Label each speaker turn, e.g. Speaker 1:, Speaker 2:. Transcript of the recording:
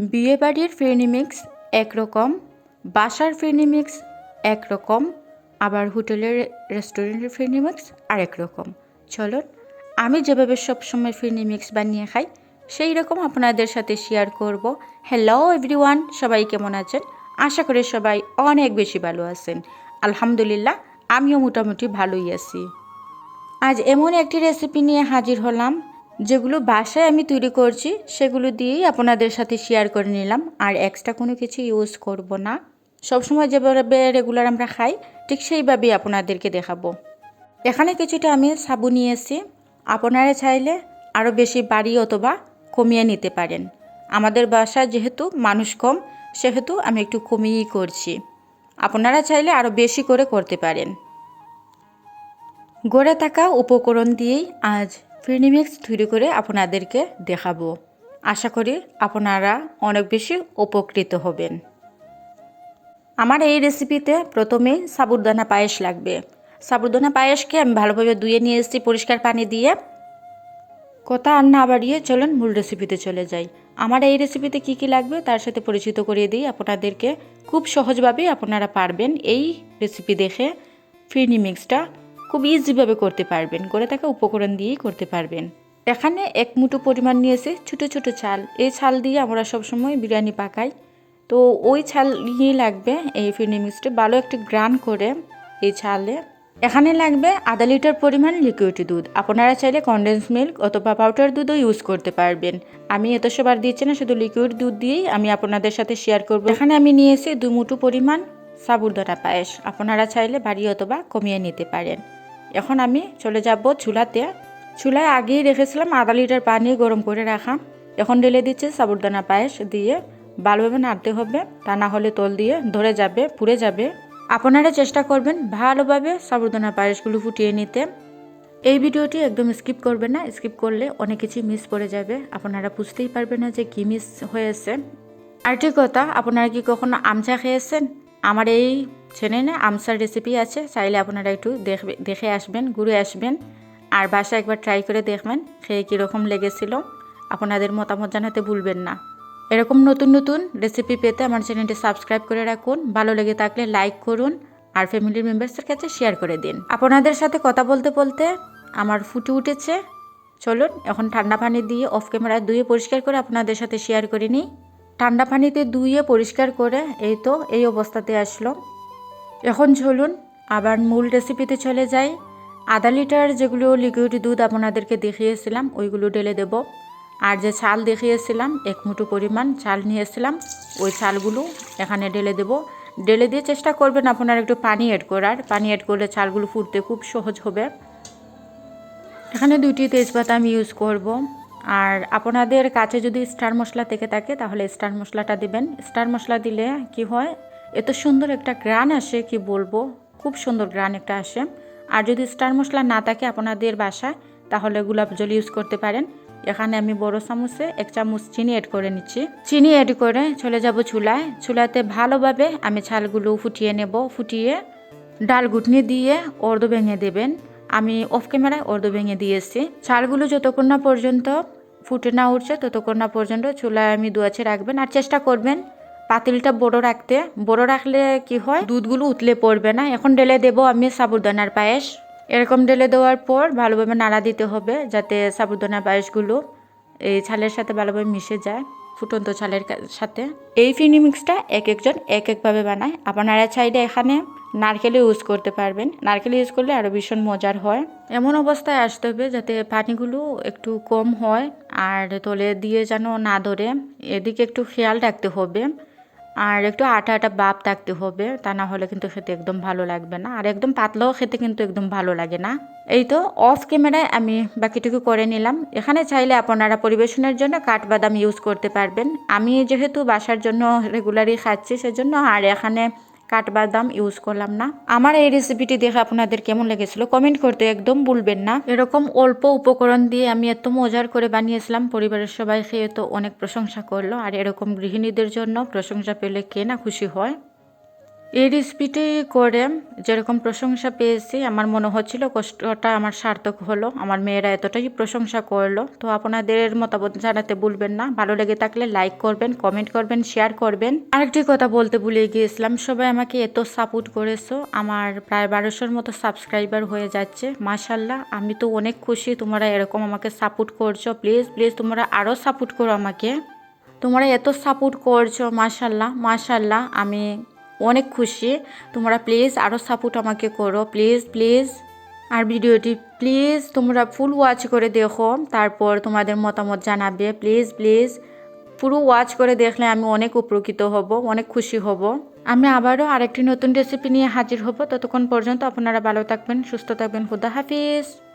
Speaker 1: বিয়েবাড়ির ফিরনিমিক্স একরকম, বাসার ফিরনিমিক্স একরকম, আবার হোটেলের রেস্টুরেন্টের ফিরনিমিক্স আরেক রকম চলুন, আমি যেভাবে সবসময় ফিরনিমিক্স বানিয়ে খাই, সেই রকম আপনাদের সাথে শেয়ার করব। হ্যালো এভরিওয়ান সবাই কেমন আছেন? আশা করি সবাই অনেক বেশি ভালো আছেন। আলহামদুলিল্লাহ, আমিও মোটামুটি ভালোই আছি। আজ এমন একটি রেসিপি নিয়ে হাজির হলাম। যেগুলো বাসায় আমি তৈরি করছি, সেগুলো দিয়েই আপনাদের সাথে শেয়ার করে নিলাম। আর এক্সট্রা কোনো কিছু ইউজ করব না। সবসময় যেভাবে রেগুলার আমরা খাই, ঠিক সেইভাবেই আপনাদেরকে দেখাবো। এখানে কিছুটা আমি সাবু নিয়েছি। আপনারা চাইলে আরও বেশি বাড়ি অথবা কমিয়ে নিতে পারেন। আমাদের বাসায় যেহেতু মানুষ কম, সেহেতু আমি একটু কমিয়েই করছি। আপনারা চাইলে আরও বেশি করে করতে পারেন। গড়ে থাকা উপকরণ দিয়েই আজ ফিরনিমিক্স তৈরি করে আপনাদেরকে দেখাবো। আশা করি আপনারা অনেক বেশি উপকৃত হবেন। আমার এই রেসিপিতে প্রথমেই সাবুরদানা পায়েস লাগবে। সাবুরদানা পায়েসকে আমি ভালোভাবে ধুয়ে নিয়ে এসেছি পরিষ্কার পানি দিয়ে। কথা আর না বাড়িয়ে চলেন মূল রেসিপিতে চলে যাই। আমার এই রেসিপিতে কি কি লাগবে তার সাথে পরিচিত করিয়ে দিই। আপনাদেরকে খুব সহজভাবেই আপনারা পারবেন এই রেসিপি দেখে ফিরনি মিক্সটা খুব ইজিভাবে করতে পারবেন। করে থাকা উপকরণ দিয়েই করতে পারবেন। এখানে এক মুঠো পরিমাণ নিয়েছে ছোটো ছোটো চাল। এই চাল দিয়ে আমরা সবসময় বিরিয়ানি পাকাই। তো ওই ছাল নিয়ে লাগবে এই ফিরনি মিক্সটা ভালো একটু গ্রান করে এই ছালে এখানে লাগবে আধা লিটার পরিমাণ লিকুইড দুধ। আপনারা চাইলে কনডেন্স মিল্ক অথবা পাউডার দুধও ইউজ করতে পারবেন। আমি এত সবার দিচ্ছি না, শুধু লিকুইড দুধ দিয়েই আমি আপনাদের সাথে শেয়ার করব। এখানে আমি নিয়েছি দু মুঠো পরিমাণ সাবুরদানা পায়েস। আপনারা চাইলে বাড়ি অথবা কমিয়ে নিতে পারেন। এখন আমি চলে যাব চুলাতে। চুলায় আগেই রেখেছিলাম আধা লিটার পানি গরম করে রাখা। এখন ঢেলে দিচ্ছে সাবুরদানা পায়েস দিয়ে। ভালোভাবে নাড়তে হবে, তা না হলে তল দিয়ে ধরে যাবে, পুড়ে যাবে। আপনারা চেষ্টা করবেন ভালোভাবে সাবুরদানা পায়েসগুলো ফুটিয়ে নিতে। এই ভিডিওটি একদম স্কিপ করবেন না, স্কিপ করলে অনেক কিছু মিস করে যাবে। আপনারা বুঝতেই পারবেন না যে কী মিস হয়েছে। আরেকটি কথা, আপনারা কি কখনো আমচা খেয়েছেন? আমার এই চ্যানেলে আমসার রেসিপি আছে, চাইলে আপনারা একটু দেখবে, দেখে আসবেন, ঘুরে আসবেন, আর বাসা একবার ট্রাই করে দেখবেন, খেয়ে কীরকম লেগেছিল। আপনাদের মতামত জানাতে ভুলবেন না। এরকম নতুন নতুন রেসিপি পেতে আমার চ্যানেলটি সাবস্ক্রাইব করে রাখুন, ভালো লেগে থাকলে লাইক করুন, আর ফ্যামিলির মেম্বার্সের কাছে শেয়ার করে দিন। আপনাদের সাথে কথা বলতে বলতে আমার ফুটে উঠেছে। চলুন, এখন ঠান্ডা পানি দিয়ে অফ ক্যামেরায় ধুয়ে পরিষ্কার করে আপনাদের সাথে শেয়ার করে নিই। ঠান্ডা পানিতে ধুয়ে পরিষ্কার করে এই তো এই অবস্থাতে আসলো। এখন চলুন আবার মূল রেসিপিতে চলে যাই। আধা লিটার যেগুলো লিকুইড দুধ আপনাদেরকে দেখিয়েছিলাম, ওইগুলো ঢেলে দেব। আর যে চাল দেখিয়েছিলাম, এক মুঠো পরিমাণ চাল নিয়েছিলাম, ওই চালগুলো এখানে ঢেলে দেব। ঢেলে দিয়ে চেষ্টা করবেন আপনারা একটু পানি অ্যাড করার। পানি অ্যাড করলে চালগুলো ফুটতে খুব সহজ হবে। এখানে দুটি তেজপাতা আমি ইউজ করব। আর আপনাদের কাছে যদি স্টার মশলা থেকে থাকে, তাহলে স্টার মশলাটা দিবেন। স্টার মশলা দিলে কি হয়, এত সুন্দর একটা গ্রান আসে, কি বলব? খুব সুন্দর গ্রান একটা আসে। আর যদি স্টার মশলা না থাকে আপনাদের বাসায়, তাহলে গোলাপ জল ইউজ করতে পারেন। এখানে আমি বড় চামচে এক চামচ চিনি অ্যাড করে নিচ্ছি। চিনি অ্যাড করে চলে যাব চুলায়। চুলাতে ভালোভাবে আমি ছালগুলো ফুটিয়ে নেব। ফুটিয়ে ডাল ঘুটনি দিয়ে অর্ধ ভেঙে দেবেন। আমি অফ ক্যামেরায় অর্ধ ভেঙে দিয়েছি চালগুলো যতক্ষণ না পর্যন্ত ফুটে না উঠছে, ততক্ষণ না পর্যন্ত চুলায় আমি দুয়াছে রাখবেন। আর চেষ্টা করবেন পাতিলটা বড় রাখতে। বড় রাখলে কি হয়? দুধগুলো উতলে পড়বে না। এখন ঢেলে দেবো আমি সাবুদানার পায়েস। এরকম ঢেলে দেওয়ার পর ভালোভাবে নাড়া দিতে হবে যাতে সাবুদানার পায়েসগুলো এই ছালের সাথে ভালোভাবে মিশে যায়, ফুটন্ত ছালের সাথে। এই ফিনি মিক্সটা এক একজন এক একভাবে বানায়। আপনারা চাইলে এখানে নারকেল ইউজ করতে পারবেন। নারকেল ইউজ করলে আরও ভীষণ মজার হয়। এমন অবস্থায় আসতে হবে যাতে পানিগুলো একটু কম হয় আর তলে দিয়ে যেন না ধরে। এদিকে একটু খেয়াল রাখতে হবে আর একটু আটা আটা বাপ থাকতে হবে। তা না হলে কিন্তু খেতে একদম ভালো লাগবে না। আর একদম পাতলাও খেতে কিন্তু একদম ভালো লাগে না। এই তো অফ ক্যামেরায় আমি বাকিটুকু করে নিলাম। এখানে চাইলে আপনারা পরিবেশনের জন্য কাঠবাদাম ইউজ করতে পারবেন। আমি যেহেতু বাসার জন্য রেগুলারই খাচ্ছি, সেজন্য আর এখানে কাঠবাদাম ইউজ করলাম না। আমার এই রেসিপিটি দেখে আপনাদের কেমন লেগেছিল কমেন্ট করতে একদম ভুলবেন না। এরকম অল্প উপকরণ দিয়ে আমি এত মজার করে বানিয়েছিলাম, পরিবারের সবাই খেয়ে তো অনেক প্রশংসা করল। আর এরকম গৃহিণীদের জন্য প্রশংসা পেলে কে না খুশি হয়? এই রেসিপিটি করে যেরকম প্রশংসা পেয়েছি, আমার মনে হচ্ছিল কষ্টটা আমার সার্থক হলো। আমার মেয়েরা এতটাই প্রশংসা করল। তো আপনাদের মতামত জানাতে ভুলবেন না। ভালো লেগে থাকলে লাইক করবেন কমেন্ট করবেন শেয়ার করবেন। আরেকটি কথা বলতে ভুলে গিয়েছিলাম, সবাই আমাকে এত সাপোর্ট করেছ। আমার প্রায় বারোশোর মতো সাবস্ক্রাইবার হয়ে যাচ্ছে। মাশাল্লাহ আমি তো অনেক খুশি তোমরা এরকম আমাকে সাপোর্ট করছ। প্লিজ প্লিজ তোমরা আরও সাপোর্ট করো আমাকে। তোমরা এত সাপোর্ট করছ মাশাল্লাহ মাশাল্লাহ আমি অনেক খুশি। তোমরা প্লিজ আরও সাপোর্ট আমাকে করো। প্লিজ প্লিজ আর ভিডিওটি প্লিজ তোমরা ফুল ওয়াচ করে দেখো। তারপর তোমাদের মতামত জানাবে। প্লিজ প্লিজ পুরো ওয়াচ করে দেখলে আমি অনেক উপকৃত হব, অনেক খুশি হব। আমি আবারও আরেকটি নতুন রেসিপি নিয়ে হাজির হব। ততক্ষণ পর্যন্ত আপনারা ভালো থাকবেন, সুস্থ থাকবেন। খুদা হাফিজ।